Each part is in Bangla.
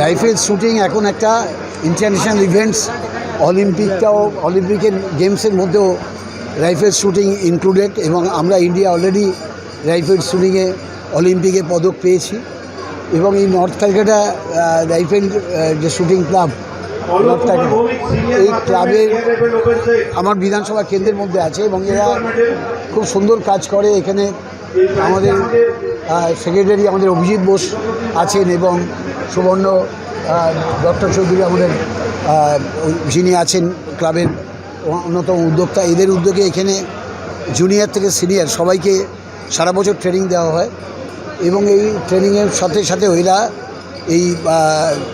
রাইফেল শ্যুটিং এখন একটা ইন্টারন্যাশনাল ইভেন্টস অলিম্পিকটাও অলিম্পিকের গেমসের মধ্যেও রাইফেল শ্যুটিং ইনক্লুডেড এবং আমরা ইন্ডিয়া অলরেডি রাইফেল শ্যুটিংয়ে অলিম্পিকে পদক পেয়েছি। এবং এই নর্থ ক্যালকাটা রাইফেল যে শুটিং ক্লাব নর্থ এই ক্লাবের আমার বিধানসভা কেন্দ্রের মধ্যে আছে এবং এরা খুব সুন্দর কাজ করে। এখানে আমাদের সেক্রেটারি আমাদের অভিজিৎ বোস আছেন এবং সুবর্ণ ডক্টর চৌধুরী আমাদের যিনি আছেন ক্লাবের অন্যতম উদ্যোক্তা, এদের উদ্যোগে এখানে জুনিয়র থেকে সিনিয়র সবাইকে সারা বছর ট্রেনিং দেওয়া হয়। এবং এই ট্রেনিংয়ের সাথে সাথে এরা এই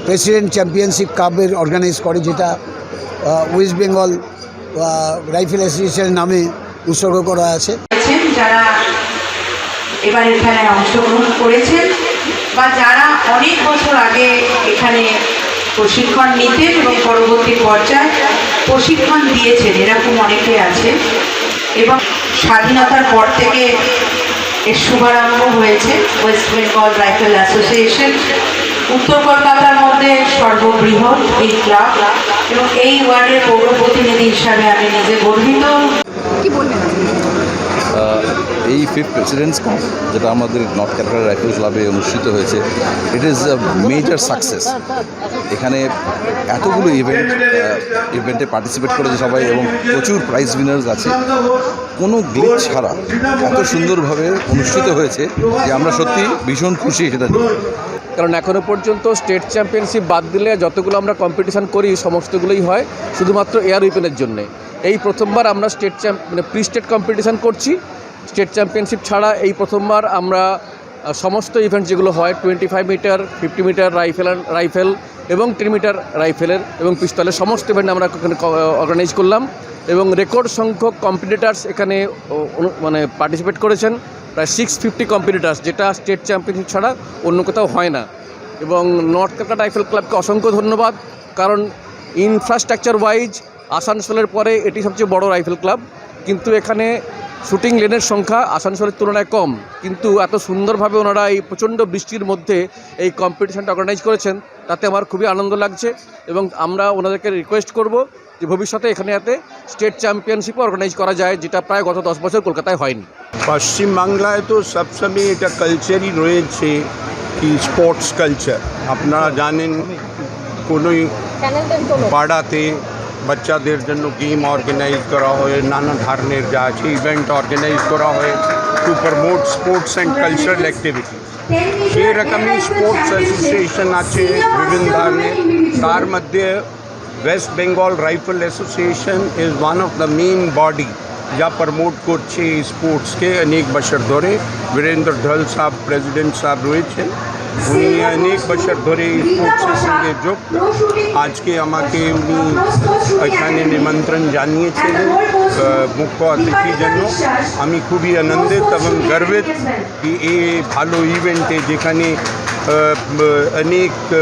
প্রেসিডেন্ট চ্যাম্পিয়নশিপ কাপের অর্গানাইজ করে, যেটা ওয়েস্ট বেঙ্গল রাইফেল অ্যাসোসিয়েশনের নামে উৎসর্গ করা আছে। যারা এবারের খেলায় অংশগ্রহণ করেছেন। বা যারা অনেক বছর আগে এখানে প্রশিক্ষণ নিতেন এবং পরবর্তী পর্যায়ে প্রশিক্ষণ দিয়েছেন, এরকম অনেকে আছে। এবং স্বাধীনতার পর থেকে এর শুভারম্ভ হয়েছে ওয়েস্ট বেঙ্গল রাইফেল অ্যাসোসিয়েশন। উত্তর কলকাতার মধ্যে সর্ববৃহৎ এই ক্লাব এবং এই ওয়ার্ডের পৌর প্রতিনিধি হিসাবে আমি নিজে গর্বিত। কি বলবেন? এই ফিফথ প্রেসিডেন্টস কাপ যেটা আমাদের নর্থ ক্যালকাটা রাইফেল ক্লাবে অনুষ্ঠিত হয়েছে it is a major success এখানে এতগুলো ইভেন্ট ইভেন্টে পার্টিসিপেট করেছে সবাই এবং প্রচুর প্রাইজ উইনার্স আছে। কোনো গ্লিচ ছাড়া এত সুন্দরভাবে অনুষ্ঠিত হয়েছে যে আমরা সত্যি ভীষণ খুশি সেটা নিয়ে কারণ এখনও পর্যন্ত স্টেট চ্যাম্পিয়নশিপ বাদ দিলে যতগুলো আমরা কম্পিটিশান করি, সমস্তগুলোই হয় শুধুমাত্র এয়ার উইপেনের জন্যে। এই প্রথমবার আমরা স্টেট চ্যাম্প মানে প্রি স্টেট কম্পিটিশান করছি। স্টেট চ্যাম্পিয়নশিপ ছাড়া এই প্রথমবার আমরা সমস্ত ইভেন্ট যেগুলো হয় twenty five metre fifty metre rifle rifle এবং টেন মিটার রাইফেলের এবং পিস্তলের সমস্ত ইভেন্ট আমরা অর্গানাইজ করলাম এবং রেকর্ড সংখ্যক কম্পিটিটার্স এখানে মানে পার্টিসিপেট করেছেন। প্রায় সিক্স ফিফটি কম্পিটিটার্স যেটা স্টেট চ্যাম্পিয়নশিপ ছাড়া অন্য কোথাও হয় না। এবং নর্থ কলকাতা রাইফেল ক্লাবকে অসংখ্য ধন্যবাদ, কারণ ইনফ্রাস্ট্রাকচার ওয়াইজ আসানসোলের পরে এটি সবচেয়ে বড় রাইফেল ক্লাব কিন্তু এখানে শুটিং লেনের সংখ্যা আসানসোলের তুলনায় কম কিন্তু এত সুন্দরভাবে ওনারা এই প্রচণ্ড বৃষ্টির মধ্যে এই কম্পিটিশানটা অর্গানাইজ করেছেন তাতে আমার খুবই আনন্দ লাগছে এবং আমরা ওনাদেরকে রিকোয়েস্ট করব যে ভবিষ্যতে এখানে যাতে স্টেট চ্যাম্পিয়নশিপও অর্গানাইজ করা যায় যেটা প্রায় গত দশ বছর কলকাতায় হয়নি। পশ্চিমবাংলায় তো সবসময় এটা কালচারই রয়েছে কি স্পোর্টস কালচার আপনারা জানেন কোনোই পাড়াতে বাচ্চাদের জন্য গেম অর্গানাইজ করা হয় নানা ধরনের যা আছে ইভেন্ট অর্গানাইজ করা হয় to promote sports and cultural activity সেই রকমই স্পোর্টস অ্যাসোসিয়েশন আছে বিভিন্ন ধরনের তার মধ্যে West Bengal rifle association is one of the main body যা প্রমোট করছে এই স্পোর্টসকে অনেক বছর ধরে বীরেন্দ্র ধল সাহেব প্রেসিডেন্ট সাহেব রয়েছেন উনি অনেক বছর ধরে এই স্পোর্টসের সঙ্গে যুক্ত আজকে আমাকে উনি এখানে নিমন্ত্রণ জানিয়েছিলেন আহ, মুখ্য অতিথির জন্য আমি খুবই আনন্দিত এবং গর্বিত কি এই ভালো ইভেন্টে যেখানে আহ, ব- অনেক আহ,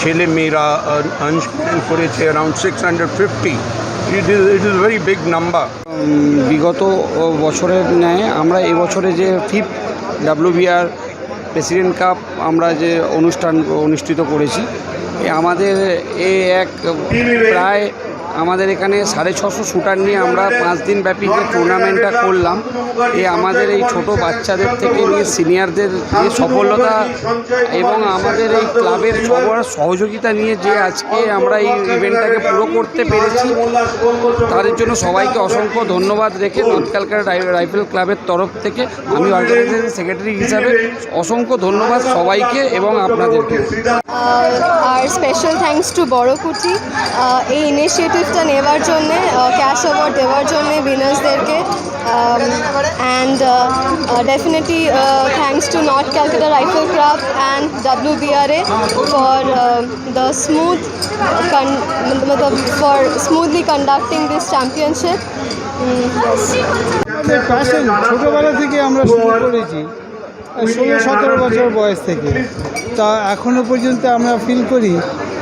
ছেলে মেয়েরা আহ, অংশগ্রহণ করেছে around six hundred fifty it is it is very big number um, বিগত বছরের ন্যায় আমরা এবছরে যে ফিফথ ডাব্লিউবিআর প্রেসিডেন্ট কাপ আমরা যে অনুষ্ঠান অনুষ্ঠিত করেছি আমাদের এ এক প্রায় আমাদের এখানে সাড়ে ছশো শুটার নিয়ে আমরা পাঁচ দিন ব্যাপী যে টুর্নামেন্টটা করলাম, এ আমাদের এই ছোট বাচ্চাদের থেকে নিয়ে সিনিয়রদের যে সফলতা এবং আমাদের এই ক্লাবের সবার সহযোগিতা নিয়ে যে আজকে আমরা এই ইভেন্টটাকে পুরো করতে পেরেছি, তাদের জন্য সবাইকে অসংখ্য ধন্যবাদ রেখে নর্থ ক্যালকাটা রাইফেল ক্লাবের তরফ থেকে আমি অর্গানাইজেশন সেক্রেটারি হিসাবে অসংখ্য ধন্যবাদ সবাইকে এবং আপনাদেরকে। আর স্পেশাল থ্যাঙ্কস টু বড়কুটি। এই ইনিশিয়েটিভটা নেওয়ার জন্যে ক্যাশ অ্যাওয়ার্ড দেওয়ার জন্যে উইনার্সদেরকে and definitely thanks to north Calcutta rifle club and W BRA for the smooth Matlab for smoothly conducting this championship ছোটোবেলা থেকে আমরা শুরু করেছি, ষোলো, সতেরো বছর বয়স থেকে। তা এখনও পর্যন্ত আমরা ফিল করি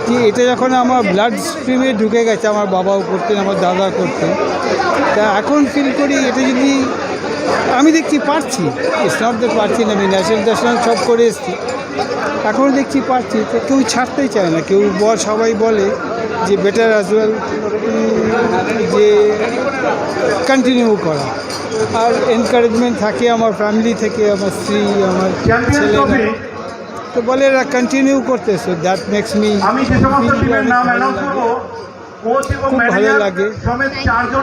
যে এটা যখন আমার ব্লাড স্ট্রিমে ঢুকে গেছে আমার বাবাও করতেন আমার দাদা করতেন তা এখন ফিল করি এটা যদি আমি দেখছি পারছি স্নাবদের পারছি না আমি ন্যাশনাল ন্যাশনাল সব করে এসেছি এখন দেখছি পারছি তো কেউ ছাড়তেই চায় না কেউ বল সবাই বলে যে বেটার অ্যাজ ওয়েল যে কন্টিনিউ করা। আর এনকারেজমেন্ট থাকে আমার ফ্যামিলি থেকে আমার স্ত্রী আমার ছেলেরা। তো বলে এরা কন্টিনিউ করতে সো দ্যাট মেক্স মি আমি যে সমস্ত টিমের নাম অ্যানাউন্স করব কোচ এবং খুব ভালো ম্যানেজার লাগে। সমেত চারজন